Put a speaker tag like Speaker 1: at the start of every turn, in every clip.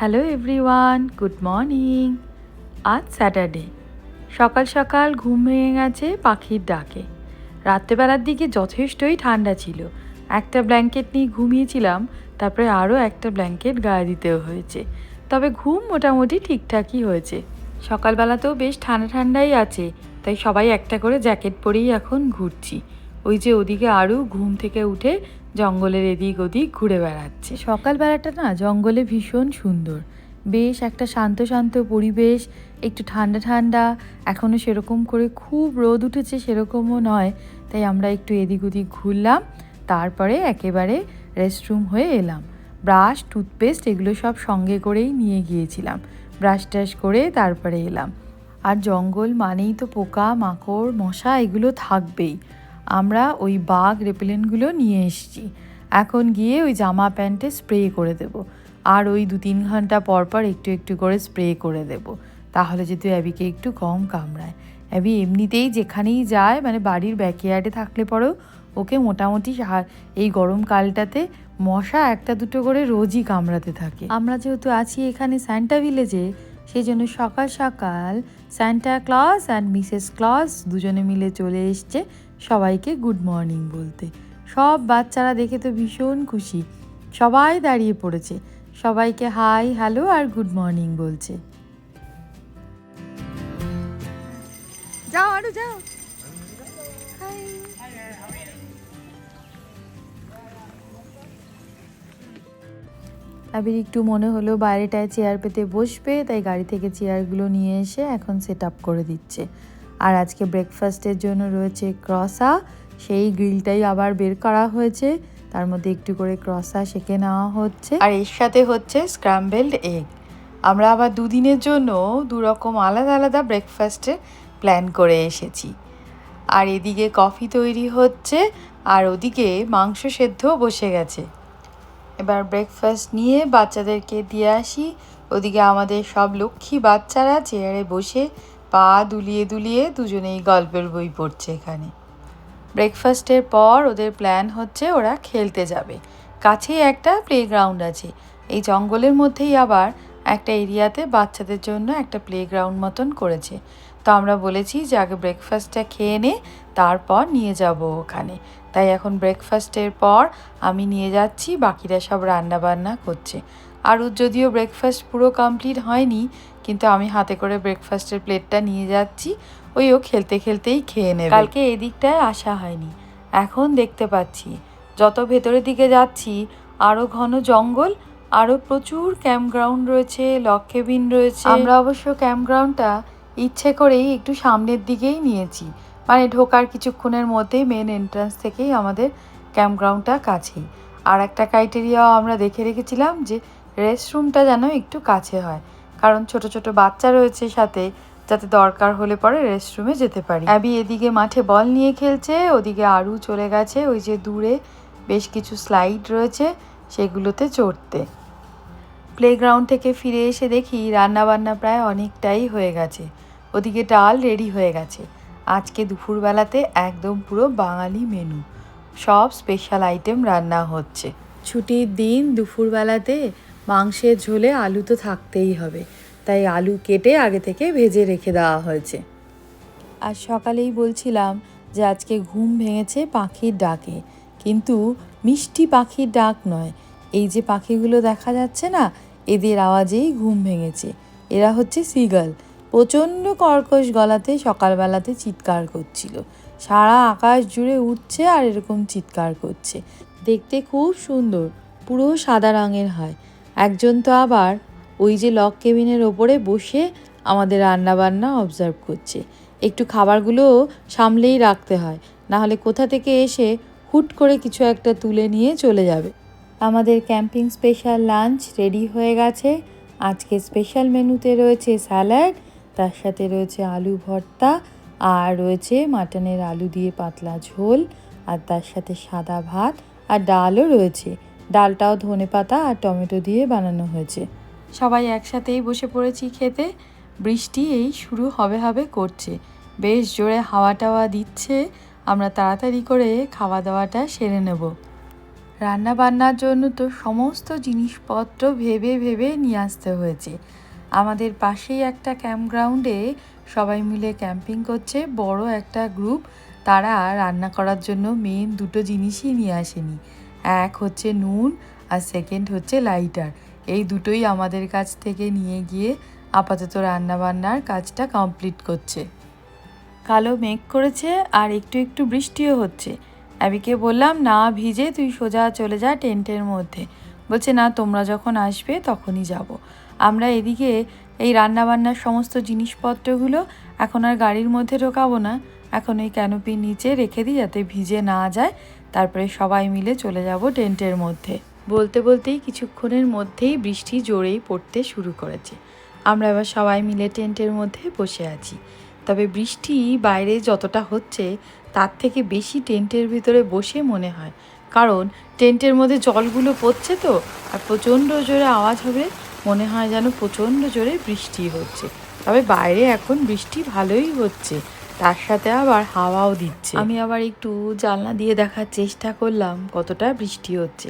Speaker 1: Hello everyone, good morning. আজ Saturday. সকাল সকাল ঘুম ভেঙে গেছে পাখির ডাকে। রাত্রেবেলার দিকে যথেষ্টই ঠান্ডা ছিল। একটা ব্ল্যাঙ্কেট নিয়ে ঘুমিয়েছিলাম, তারপরে আরও একটা ব্ল্যাঙ্কেট গায়ে দিতেও হয়েছে। তবে ঘুম মোটামুটি ঠিকঠাকই হয়েছে। সকালবেলাতেও বেশ ঠান্ডা ঠান্ডাই আছে, তাই সবাই একটা করে জ্যাকেট পরেই এখন ঘুরছি। ওই যে ওদিকে আরও ঘুম থেকে উঠে জঙ্গলের এদিক ওদিক ঘুরে বেড়াচ্ছে। সকালবেলাটা না জঙ্গলে ভীষণ সুন্দর। বেশ একটা শান্ত শান্ত পরিবেশ, একটু ঠান্ডা ঠান্ডা এখনও সেরকম করে খুব রোদ উঠেছে সেরকমও নয়। তাই আমরা একটু এদিক ওদিক ঘুরলাম, তারপরে একেবারে রেস্টরুম হয়ে এলাম। ব্রাশ, টুথপেস্ট এগুলো সব সঙ্গে করেই নিয়ে গিয়েছিলাম। ব্রাশ টাশ করে তারপরে এলাম। আর জঙ্গল মানেই তো পোকা, মাকড়, মশা এগুলো থাকবেই। আমরা ওই বাঘ রেপেলেন্টগুলো নিয়ে এসেছি। এখন গিয়ে ওই জামা প্যান্টে স্প্রে করে দেব। আর ওই দু তিন ঘণ্টা পর পর একটু একটু করে স্প্রে করে দেব। তাহলে যদি অ্যাবিকে একটু কম কামড়ায়। অ্যাবি এমনিতেই যেখানেই যায় মানে বাড়ির ব্যাকয়ার্ডে থাকলে পরেও ওকে মোটামুটি এই গরমকালটাতে মশা একটা দুটো করে রোজই কামড়াতে থাকে। আমরা যেহেতু আছি এখানে স্যান্টা ভিলেজে সেই জন্য সকাল সকাল Santa Claus and Mrs Claus দুজনে মিলে চলে এসছে। সবাইকে গুড মর্নিং বলতে। সব বাচ্চারা দেখে তো ভীষণ খুশি। সবাই দাঁড়িয়ে পড়েছে। সবাইকে হাই হ্যালো আর গুড মর্নিং বলছে। যাও আরও, যাও। আবির একটু মনে হলো বাইরেটায় চেয়ার পেতে বসবে, তাই গাড়ি থেকে চেয়ারগুলো নিয়ে এসে এখন সেট আপ করে দিচ্ছে। আর আজকে ব্রেকফাস্টের জন্য রয়েছে ক্রসা সেই গ্রিলটাই আবার বের করা হয়েছে। তার মধ্যে একটু করে ক্রসা সেকে নেওয়া হচ্ছে। আর এর সাথে হচ্ছে স্ক্রাম্বেলড এগ আমরা আবার দুদিনের জন্য দু রকম আলাদা আলাদা ব্রেকফাস্টের প্ল্যান করে এসেছি। আর এদিকে কফি তৈরি হচ্ছে। আর ওদিকে মাংস সেদ্ধ বসে গেছে। এবার ব্রেকফাস্ট নিয়ে বাচ্চাদেরকে দিয়ে আসি। ওদিকে আমাদের সব লক্ষ্মী বাচ্চারা চেয়ারে বসে পা দুলিয়ে দুলিয়ে দুজনেই গল্পের বই পড়ছে এখানে। ব্রেকফাস্টের পর ওদের প্ল্যান হচ্ছে ওরা খেলতে যাবে। কাছেই একটা প্লেগ্রাউন্ড আছে। এই জঙ্গলের মধ্যেই আবার একটা এরিয়াতে বাচ্চাদের জন্য একটা প্লেগ্রাউন্ড মতন করেছে। তো আমরা বলেছি যে আগে ব্রেকফাস্টটা খেয়ে নে, তারপর নিয়ে যাব ওখানে। তাই এখন ব্রেকফাস্টের পর আমি নিয়ে যাচ্ছি, বাকিরা সব রান্না বান্না করছে। আর যদিও ব্রেকফাস্ট পুরো কমপ্লিট হয়নি, কিন্তু আমি হাতে করে ব্রেকফাস্টের প্লেটটা নিয়ে যাচ্ছি, ওই ও খেলতে খেলতেই খেয়ে নেবে। কালকে এদিকটায় আসা হয়নি। এখন দেখতে পাচ্ছি, যত ভেতরের দিকে যাচ্ছি আরও ঘন জঙ্গল আরও প্রচুর ক্যাম্পগ্রাউন্ড রয়েছে লক কেবিন রয়েছে। আমরা অবশ্য ক্যাম্পগ্রাউন্ডটা ইচ্ছে করেই একটু সামনের দিকেই নিয়েছি। মানে ঢোকার কিছুক্ষণের মধ্যেই মেন এন্ট্রান্স থেকেই আমাদের ক্যাম্পগ্রাউন্ডটা কাছেই। আর একটা ক্রাইটেরিয়াও আমরা দেখে রেখেছিলাম যে রেস্টরুমটা যেন একটু কাছে হয়, কারণ ছোট ছোট বাচ্চা রয়েছে সাথে, যাতে দরকার হলে পরে রেস্টরুমে যেতে পারি। অ্যাবি এদিকে মাঠে বল নিয়ে খেলছে, ওদিকে আরু চলে গেছে, ওই যে দূরে বেশ কিছু স্লাইড রয়েছে, সেগুলোতে চড়তে। প্লেগ্রাউন্ড থেকে ফিরে এসে দেখি রান্নাবান্না প্রায় অনেকটাই হয়ে গেছে। ওদিকে ডাল রেডি হয়ে গেছে। আজকে দুপুরবেলাতে একদম পুরো বাঙালি মেনু। সব স্পেশাল আইটেম রান্না হচ্ছে। ছুটির দিন দুপুরবেলাতে মাংসের ঝোলে আলু তো থাকতেই হবে। তাই আলু কেটে আগে থেকে ভেজে রেখে দেওয়া হয়েছে। আর সকালেই বলছিলাম যে আজকে ঘুম ভেঙেছে পাখির ডাকে। কিন্তু মিষ্টি পাখির ডাক নয়। এই যে পাখিগুলো দেখা যাচ্ছে না, এদের আওয়াজেই ঘুম ভেঙেছে। এরা হচ্ছে সিগাল। প্রচণ্ড কর্কশ গলাতে সকালবেলাতে চিৎকার করছিল। সারা আকাশ জুড়ে উঠছে আর এরকম চিৎকার করছে। দেখতে খুব সুন্দর, পুরো সাদা রঙের হয়। একজন তো আবার ওই যে লক কেবিনের ওপরে বসে আমাদের রান্নাবান্না অবজার্ভ করছে। একটু খাবারগুলো সামলেই রাখতে হয় না হলে কোথা থেকে এসে হুট করে কিছু একটা তুলে নিয়ে চলে যাবে। আমাদের ক্যাম্পিং স্পেশাল লাঞ্চ রেডি হয়ে গেছে। আজকে স্পেশাল মেনুতে রয়েছে স্যালাড তার সাথে রয়েছে আলু ভর্তা আর রয়েছে মাটনের আলু দিয়ে পাতলা ঝোল, আর তার সাথে সাদা ভাত আর ডালও রয়েছে। ডালটাও ধনে পাতা আর টমেটো দিয়ে বানানো হয়েছে। সবাই একসাথেই বসে পড়েছি খেতে। বৃষ্টি এই শুরু হবে হবে করছে। বেশ জোরে হাওয়া টাওয়া দিচ্ছে। আমরা তাড়াতাড়ি করে খাওয়া দাওয়াটা সেরে নেব। রান্না বান্নার জন্য তো সমস্ত জিনিসপত্র ভেবে ভেবে নিয়ে আসতে হয়েছে। আমাদের পাশেই একটা ক্যাম্প গ্রাউন্ডে সবাই মিলে ক্যাম্পিং করছে। বড় একটা গ্রুপ। তারা রান্না করার জন্য মেন দুটো জিনিসই নিয়ে আসেনি। এক হচ্ছে নুন আর সেকেন্ড হচ্ছে লাইটার এই দুটোই আমাদের কাছ থেকে নিয়ে গিয়ে আপাতত রান্নাবান্নার কাজটা কমপ্লিট করছে। কালো মেঘ করেছে আর একটু একটু বৃষ্টিও হচ্ছে। অ্যাবিকে বললাম, না ভিজে তুই সোজা চলে যা টেন্টের মধ্যে। বলছে, না, তোমরা যখন আসবে তখনই যাব। আমরা এদিকে এই রান্নাবান্নার সমস্ত জিনিসপত্রগুলো এখন আর গাড়ির মধ্যে ঢোকাবো না। এখন ওই ক্যানোপির নিচে রেখে দিই যাতে ভিজে না যায়। তারপরে সবাই মিলে চলে যাব টেন্টের মধ্যে। বলতে বলতেই কিছুক্ষণের মধ্যেই বৃষ্টি জোরেই পড়তে শুরু করেছে। আমরা এবার সবাই মিলে টেন্টের মধ্যে বসে আছি। তবে বৃষ্টি বাইরে যতটা হচ্ছে, তার থেকে বেশি টেন্টের ভিতরে বসে মনে হয়। কারণ টেন্টের মধ্যে জলগুলো পড়ছে তো, আর প্রচণ্ড জোরে আওয়াজ হবে, মনে হয় যেন প্রচণ্ড জোরে বৃষ্টি হচ্ছে। তবে বাইরে এখন বৃষ্টি ভালোই হচ্ছে। তার সাথে আবার হাওয়াও দিচ্ছে। আমি আবার একটু জানলা দিয়ে দেখার চেষ্টা করলাম, কতটা বৃষ্টি হচ্ছে।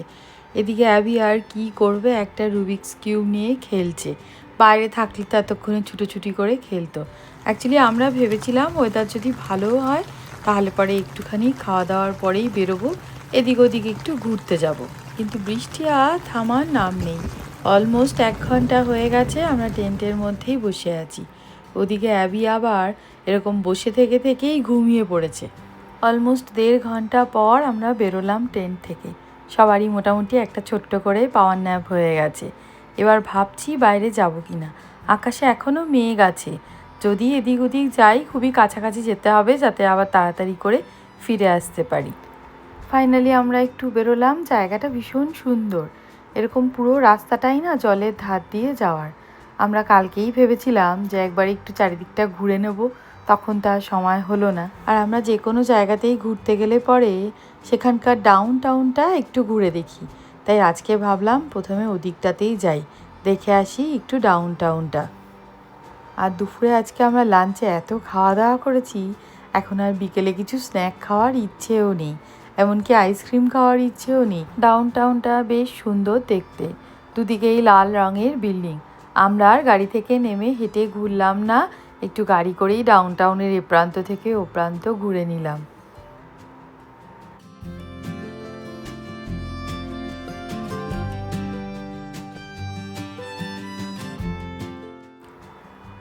Speaker 1: এদিকে অ্যাবি আর কি করবে, একটা রুবিক্স কিউব নিয়ে খেলছে। বাইরে থাকলে তো এতক্ষণে ছুটোছুটি করে খেলতো। অ্যাকচুয়ালি আমরা ভেবেছিলাম ওয়েদার যদি ভালো হয়, তাহলে পরে একটুখানি খাওয়া দাওয়ার পরেই বেরোবো। এদিক ওদিক একটু ঘুরতে যাব। কিন্তু বৃষ্টি আর থামার নাম নেই। অলমোস্ট এক ঘণ্টা হয়ে গেছে, আমরা টেন্টের মধ্যেই বসে আছি। ওদিকে অ্যাবি আবার এরকম বসে থেকে থেকেই ঘুমিয়ে পড়েছে। অলমোস্ট দেড় ঘণ্টা পর আমরা বেরোলাম টেন্ট থেকে। সবারই মোটামুটি একটা ছোট্ট করে পাওয়ার ন্যাপ হয়ে গেছে। এবার ভাবছি বাইরে যাব কি না আকাশে এখনও মেঘ আছে। যদি এদিক ওদিক যাই, খুবই কাছাকাছি যেতে হবে যাতে আবার তাড়াতাড়ি করে ফিরে আসতে পারি। ফাইনালি আমরা একটু বেরোলাম, জায়গাটা ভীষণ সুন্দর। এরকম পুরো রাস্তাটাই না জলের ধার দিয়ে যাওয়ার। আমরা কালকেই ভেবেছিলাম যে একবার একটু চারিদিকটা ঘুরে নেব। তখন তার সময় হলো না। আর আমরা যে কোনো জায়গাতেই ঘুরতে গেলে পরে সেখানকার ডাউন টাউনটা একটু ঘুরে দেখি। তাই আজকে ভাবলাম প্রথমে ওদিকটাতেই যাই। দেখে আসি একটু ডাউন টাউনটা আর দুপুরে আজকে আমরা লাঞ্চে এত খাওয়া দাওয়া করেছি, এখন আর বিকেলে কিছু স্ন্যাক খাওয়ার ইচ্ছেও নেই। এমনকি আইসক্রিম খাওয়ার ইচ্ছেও নেই। ডাউন টাউনটা বেশ সুন্দর দেখতে। দুদিকেই লাল রঙের বিল্ডিং। আমরা আর গাড়ি থেকে নেমে হেঁটে ঘুরলাম না একটু গাড়ি করেই ডাউন টাউনের এ প্রান্ত থেকে ও প্রান্ত ঘুরে নিলাম।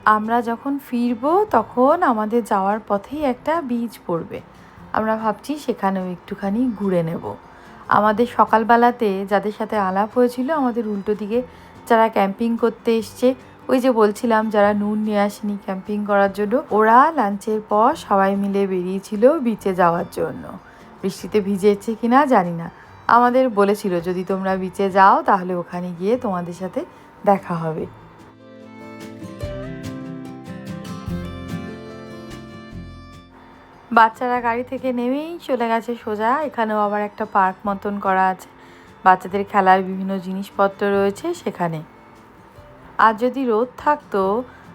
Speaker 1: আমরা যখন ফিরবো, তখন আমাদের যাওয়ার পথেই একটা বীজ পড়বে। আমরা ভাবছি সেখানেও একটুখানি ঘুরে নেব। আমাদের সকালবেলাতে যাদের সাথে আলাপ হয়েছিল, আমাদের উল্টো দিকে যারা ক্যাম্পিং করতে এসছে ওই যে বলছিলাম, যারা নুন নিয়ে আসেনি ক্যাম্পিং করার জন্য, ওরা লাঞ্চের পর সবাই মিলে বেরিয়েছিল বিচে যাওয়ার জন্য। বৃষ্টিতে ভিজেছে কি না জানি না। আমাদের বলেছিল, যদি তোমরা বিচে যাও, তাহলে ওখানে গিয়ে তোমাদের সাথে দেখা হবে। বাচ্চারা গাড়ি থেকে নেমেই চলে গেছে সোজা। এখানেও আবার একটা পার্ক মতন করা আছে। বাচ্চাদের খেলার বিভিন্ন জিনিসপত্র রয়েছে সেখানে। আর যদি রোদ থাকতো,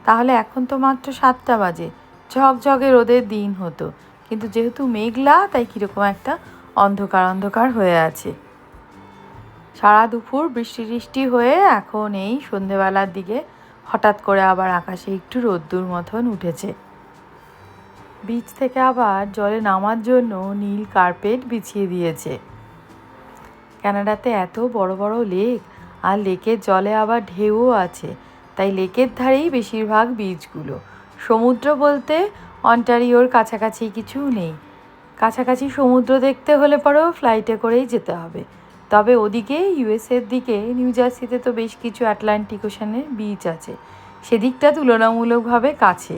Speaker 1: তাহলে এখন তো মাত্র সাতটা বাজে। ঝকঝকে রোদের দিন হতো। কিন্তু যেহেতু মেঘলা, তাই কীরকম একটা অন্ধকার অন্ধকার হয়ে আছে। সারা দুপুর বৃষ্টি টিষ্টি হয়ে এখন এই সন্ধেবেলার দিকে হঠাৎ করে আবার আকাশে একটু রোদ্দুর মতন উঠেছে। বিচ থেকে আবার জলে নামার জন্য নীল কার্পেট বিছিয়ে দিয়েছে। ক্যানাডাতে এত বড় বড় লেক আর লেকের জলে আবার ঢেউও আছে, তাই লেকের ধারেই বেশিরভাগ বীজগুলো। সমুদ্র বলতে অন্টারিওর কাছাকাছি কিছু নেই। কাছাকাছি সমুদ্র দেখতে হলে পরেও ফ্লাইটে করেই যেতে হবে। তবে ওদিকে ইউএসের দিকে নিউ জার্সিতে তো বেশ কিছু অ্যাটলান্টিক ওশানের বিচ আছে। সেদিকটা তুলনামূলকভাবে কাছে।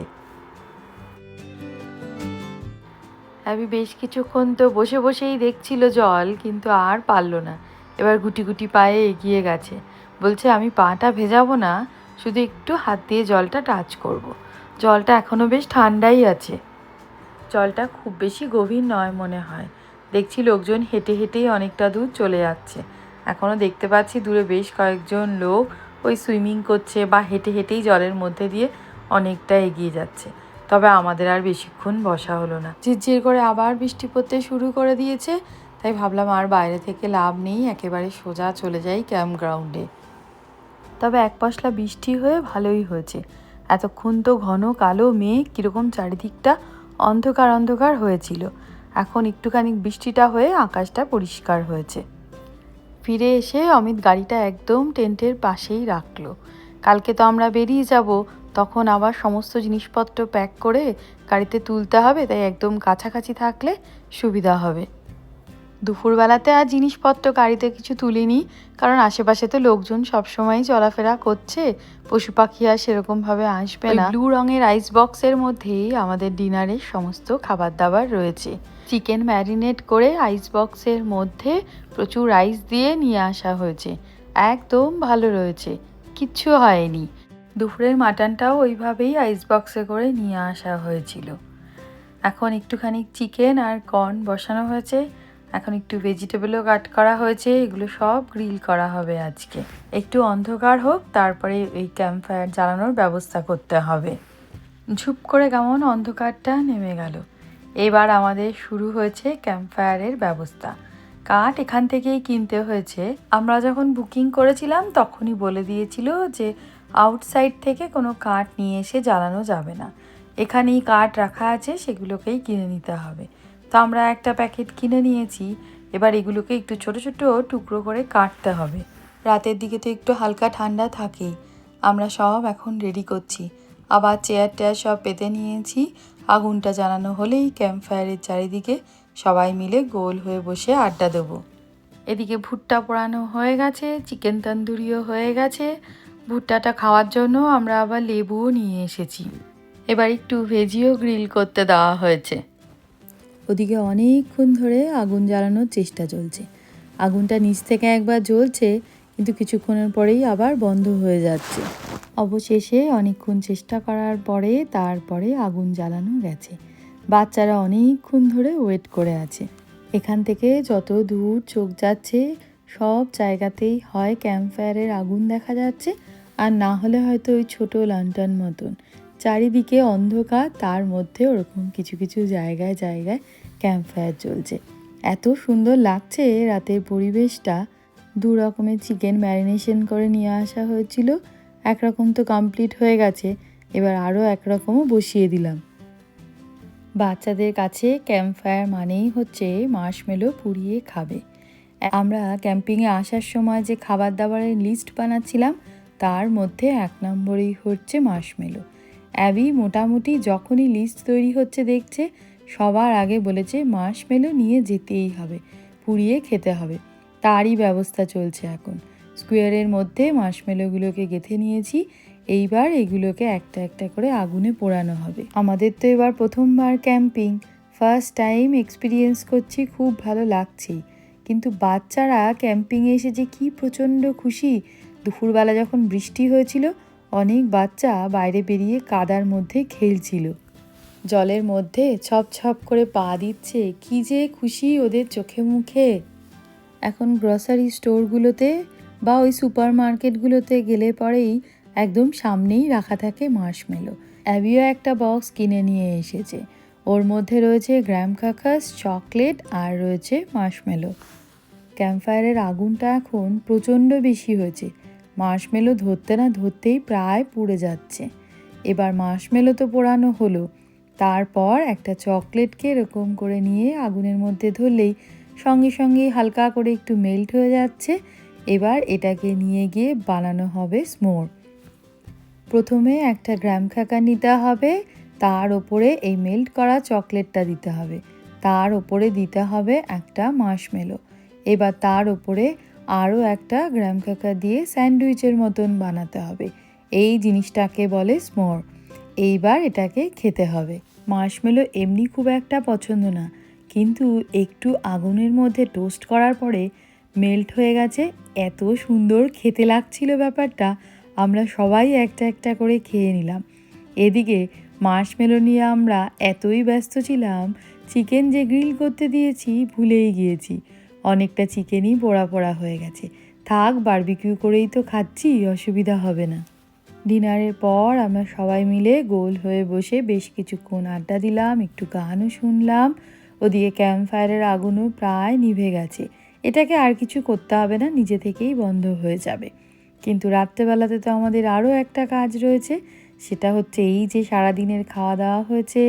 Speaker 1: আমি বেশ কিছুক্ষণ তো বসে বসেই দেখছিল জল, কিন্তু আর পারল না। এবার গুটি গুটি পায়ে এগিয়ে গেছে। বলছে, আমি পাটা ভেজাবো না, শুধু একটু হাত দিয়ে জলটা টাচ করব। জলটা এখনও বেশ ঠান্ডাই আছে। জলটা খুব বেশি গভীর নয় মনে হয়। দেখছি লোকজন হেঁটে হেঁটেই অনেকটা দূর চলে যাচ্ছে। এখনও দেখতে পাচ্ছি দূরে বেশ কয়েকজন লোক ওই সুইমিং করছে বা হেঁটে হেঁটেই জলের মধ্যে দিয়ে অনেকটা এগিয়ে যাচ্ছে। তবে আমাদের আর বেশিক্ষণ বসা হলো না। ঝিরঝির করে আবার বৃষ্টি পড়তে শুরু করে দিয়েছে। তাই ভাবলাম আর বাইরে থেকে লাভ নেই, একেবারে সোজা চলে যাই ক্যাম্প গ্রাউন্ডে তবে এক পশলা বৃষ্টি হয়ে ভালোই হয়েছে। এতক্ষণ তো ঘন, কালো, মেঘ, কীরকম চারিদিকটা অন্ধকার অন্ধকার হয়েছিল। এখন একটুখানি বৃষ্টিটা হয়ে আকাশটা পরিষ্কার হয়েছে। ফিরে এসে অমিত গাড়িটা একদম টেন্টের পাশেই রাখল। কালকে তো আমরা বেরিয়ে যাব, তখন আবার সমস্ত জিনিসপত্র প্যাক করে গাড়িতে তুলতে হবে, তাই একদম কাছাকাছি থাকলে সুবিধা হবে। দুপুরবেলাতে আর জিনিসপত্র গাড়িতে কিছু তুলিনি কারণ আশেপাশে তো লোকজন সবসময়ই চলাফেরা করছে পশু পাখি আর সেরকমভাবে আসবে না। ব্লু রঙের আইস বক্সের মধ্যেই আমাদের ডিনারের সমস্ত খাবার দাবার রয়েছে। চিকেন ম্যারিনেট করে আইস বক্সের মধ্যে প্রচুর আইস দিয়ে নিয়ে আসা হয়েছে। একদম ভালো রয়েছে কিচ্ছু হয়নি। দুপুরের মাটনটাও ওইভাবেই আইস বক্সে করে নিয়ে আসা হয়েছিল। এখন একটুখানি চিকেন আর কর্ন বসানো হয়েছে। এখন একটু ভেজিটেবলও কাট করা হয়েছে, এগুলো সব গ্রিল করা হবে আজকে। একটু অন্ধকার হোক, তারপরে এই ক্যাম্প ফায়ার জ্বালানোর ব্যবস্থা করতে হবে। ঝুপ করে কেমন অন্ধকারটা নেমে গেল। এবার আমাদের শুরু হয়েছে ক্যাম্প ফায়ারের ব্যবস্থা। কাঠ এখান থেকেই কিনতে হয়েছে। আমরা যখন বুকিং করেছিলাম, তখনই বলে দিয়েছিল যে আউটসাইড থেকে কোনো কাঠ নিয়ে এসে জ্বালানো যাবে না। এখানেই কাঠ রাখা আছে, সেগুলোকেই কিনে নিতে হবে। তো আমরা একটা প্যাকেট কিনে নিয়েছি। এবার এগুলোকে একটু ছোট ছোট টুকরো করে কাটতে হবে। রাতের দিকে তো একটু হালকা ঠান্ডা থাকেই। আমরা সব এখন রেডি করছি। আবার চেয়ার টেয়ার সব পেতে নিয়েছি। আগুনটা জ্বালানো হলেই ক্যাম্প ফায়ারের চারিদিকে সবাই মিলে গোল হয়ে বসে আড্ডা দেবো। এদিকে ভুট্টা পোড়ানো হয়ে গেছে চিকেন তন্দুরিও হয়ে গেছে। ভুট্টাটা খাওয়ার জন্য আমরা আবার লেবুও নিয়ে এসেছি। এবার একটু ভেজিও গ্রিল করতে দেওয়া হয়েছে। ওদিকে অনেকক্ষণ ধরে আগুন জ্বালানোর চেষ্টা চলছে। আগুনটা নিচ থেকে একবার জ্বলছে, কিন্তু কিছুক্ষণের পরেই আবার বন্ধ হয়ে যাচ্ছে। অবশেষে অনেকক্ষণ চেষ্টা করার পরে তারপরে আগুন জ্বালানো গেছে। বাচ্চারা অনেকক্ষণ ধরে ওয়েট করে আছে। এখান থেকে যত দূর চোখ যাচ্ছে, সব জায়গাতেই হয় ক্যাম্প ফায়ারের আগুন দেখা যাচ্ছে, আর না হলে হয়তো ওই ছোট লান্টান মতন। চারিদিকে অন্ধকার, তার মধ্যে ওরকম কিছু কিছু জায়গায় জায়গায় ক্যাম্প ফায়ার চলছে। এত সুন্দর লাগছে রাতের পরিবেশটা। দু রকমের চিকেন ম্যারিনেশন করে নিয়ে আসা হয়েছিল। একরকম তো কমপ্লিট হয়ে গেছে। এবার আরও একরকমও বসিয়ে দিলাম। বাচ্চাদের কাছে ক্যাম্প ফায়ার মানেই হচ্ছে মার্শমেলো পুড়িয়ে খাবে। আমরা ক্যাম্পিংয়ে আসার সময় যে খাবার দাবারের লিস্ট বানাচ্ছিলাম, তার মধ্যে এক নম্বরেই হচ্ছে মার্শমেলো অ্যাবি মোটামুটি যখনই লিস্ট তৈরি হচ্ছে দেখছে, সবার আগে বলেছে মার্শমেলো নিয়ে যেতেই হবে, পুড়িয়ে খেতে হবে। তারই ব্যবস্থা চলছে এখন। স্কোয়ারের মধ্যে মার্শমেলোগুলোকে গেঁথে নিয়েছি, এইবার এগুলোকে একটা একটা করে আগুনে পোড়ানো হবে। আমাদের তো এবার প্রথমবার ক্যাম্পিং ফার্স্ট টাইম এক্সপিরিয়েন্স করছি, খুব ভালো লাগছেই কিন্তু বাচ্চারা ক্যাম্পিংয়ে এসে যে কী প্রচণ্ড খুশি, দুপুরবেলা যখন বৃষ্টি হয়েছিল অনেক বাচ্চা বাইরে বেরিয়ে কাদার মধ্যে খেলছিল। জলের মধ্যে ছপ ছপ করে পা দিচ্ছে, কি যে খুশি ওদের চোখে মুখে। এখন গ্রসারি স্টোরগুলোতে বা ওই সুপার মার্কেটগুলোতে গেলে পরেই একদম সামনেই রাখা থাকে মার্শমেলো অ্যাবিও একটা বক্স কিনে নিয়ে এসেছে। ওর মধ্যে রয়েছে গ্র্যাম কাকাস চকলেট আর রয়েছে মার্শমেলো ক্যাম্পফায়ারের আগুনটা এখন প্রচণ্ড বেশি হয়েছে। মার্শমেলো ধরতে না ধরতেই প্রায় পুড়ে যাচ্ছে। এবার মার্শমেলো তো পোড়ানো হলো। তারপর একটা চকলেটকে এরকম করে নিয়ে আগুনের মধ্যে ধরলেই সঙ্গে সঙ্গে হালকা করে একটু মেল্ট হয়ে যাচ্ছে। এবার এটাকে নিয়ে গিয়ে বানানো হবে স্মোর প্রথমে একটা গ্রাম খাকা নিতে হবে। তার ওপরে এই মেল্ট করা চকলেটটা দিতে হবে। তার ওপরে দিতে হবে একটা মার্শমেলো এবার তার ওপরে আরও একটা গ্রাম কাকা দিয়ে স্যান্ডউইচের মতন বানাতে হবে। এই জিনিসটাকে বলে স্মোর এইবার এটাকে খেতে হবে। মার্শমেলো এমনি খুব একটা পছন্দ না। কিন্তু একটু আগুনের মধ্যে টোস্ট করার পরে মেল্ট হয়ে গেছে। এত সুন্দর খেতে লাগছিল ব্যাপারটা। আমরা সবাই একটা একটা করে খেয়ে নিলাম। এদিকে মার্শমেলো নিয়ে আমরা এতই ব্যস্ত ছিলাম, চিকেন যে গ্রিল করতে দিয়েছি ভুলেই গিয়েছি। অনেকটা চিকেনই পোড়া পোড়া হয়ে গেছে। থাক বারবিকিউ করেই তো খাচ্ছি, অসুবিধা হবে না। ডিনারের পর আমরা সবাই মিলে গোল হয়ে বসে বেশ কিছুক্ষণ আড্ডা দিলাম, একটু গানও শুনলাম। ওদিকে ক্যাম্প ফায়ারের আগুনও প্রায় নিভে গেছে। এটাকে আর কিছু করতে হবে না, নিজে থেকেই বন্ধ হয়ে যাবে। কিন্তু রাত্রেবেলাতে তো আমাদের আরও একটা কাজ রয়েছে, সেটা হচ্ছে এই যে সারাদিনের খাওয়া দাওয়া হয়েছে,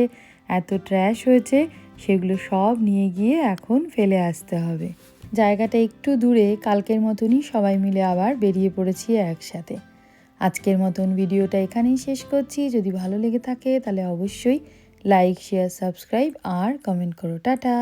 Speaker 1: এত ট্র্যাশ হয়েছে, সেগুলো সব নিয়ে গিয়ে এখন ফেলে আসতে হবে। জায়গাটা একটু দূরে, কালকের মতনই সবাই মিলে আবার বেরিয়ে পড়েছি একসাথে। আজকের মতন ভিডিওটা এখানেই শেষ করছি। যদি ভালো লেগে থাকে তাহলে অবশ্যই লাইক শেয়ার সাবস্ক্রাইব আর কমেন্ট করো। টাটা!